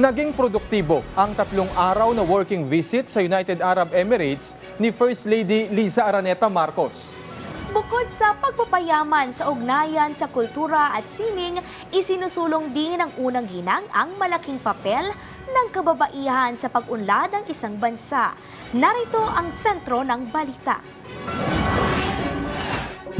Naging produktibo ang tatlong araw na working visit sa United Arab Emirates ni First Lady Liza Araneta Marcos. Bukod sa pagpapayaman sa ugnayan sa kultura at sining, isinusulong din ng unang ginang ang malaking papel ng kababaihan sa pag-unlad ng isang bansa. Narito ang sentro ng balita.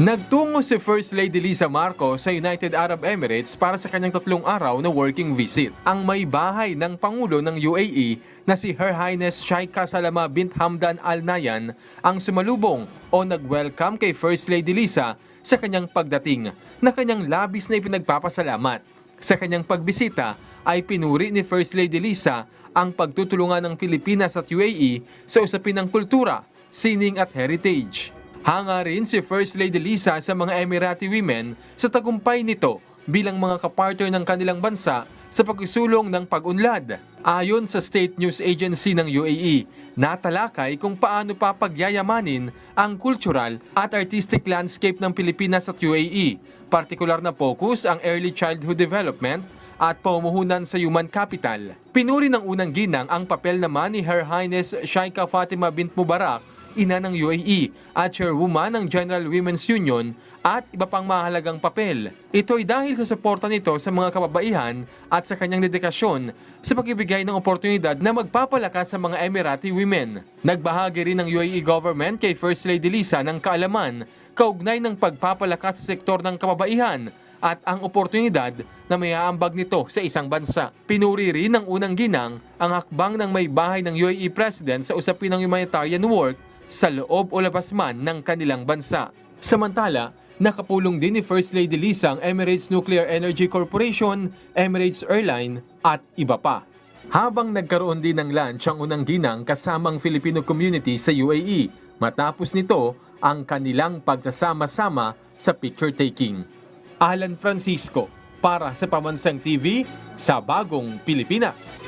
Nagtungo si First Lady Liza Marcos sa United Arab Emirates para sa kanyang tatlong araw na working visit. Ang may bahay ng Pangulo ng UAE na si Her Highness Sheikha Salama bint Hamdan Al Nayan ang sumalubong o nag-welcome kay First Lady Liza sa kanyang pagdating na kanyang labis na ipinagpapasalamat. Sa kanyang pagbisita ay pinuri ni First Lady Liza ang pagtutulungan ng Pilipinas at UAE sa usapin ng kultura, sining at heritage. Hanga rin si First Lady Lisa sa mga Emirati women sa tagumpay nito bilang mga kapartner ng kanilang bansa sa pagsusulong ng pag-unlad. Ayon sa State News Agency ng UAE, natalakay kung paano papagyayamanin ang cultural at artistic landscape ng Pilipinas at UAE. Partikular na focus ang early childhood development at pamumuhunan sa human capital. Pinuri ng unang ginang ang papel naman ni Her Highness Sheikha Fatima bint Mubarak ina ng UAE at chairwoman ng General Women's Union at iba pang mahalagang papel. Ito ay dahil sa suporta nito sa mga kababaihan at sa kanyang dedikasyon sa pagbibigay ng oportunidad na magpapalakas sa mga Emirati women. Nagbahagi rin ng UAE government kay First Lady Lisa ng kaalaman kaugnay ng pagpapalakas sa sektor ng kababaihan at ang oportunidad na may aambag nito sa isang bansa. Pinuri rin ng unang ginang ang hakbang ng may bahay ng UAE President sa usapin ng humanitarian work sa loob o labas man ng kanilang bansa. Samantala, nakapulong din ni First Lady Lisa ang Emirates Nuclear Energy Corporation, Emirates Airline at iba pa. Habang nagkaroon din ng lunch ang unang ginang kasamang Filipino community sa UAE, matapos nito ang kanilang pagsasama-sama sa picture taking. Alan Francisco para sa Pamansang TV sa Bagong Pilipinas.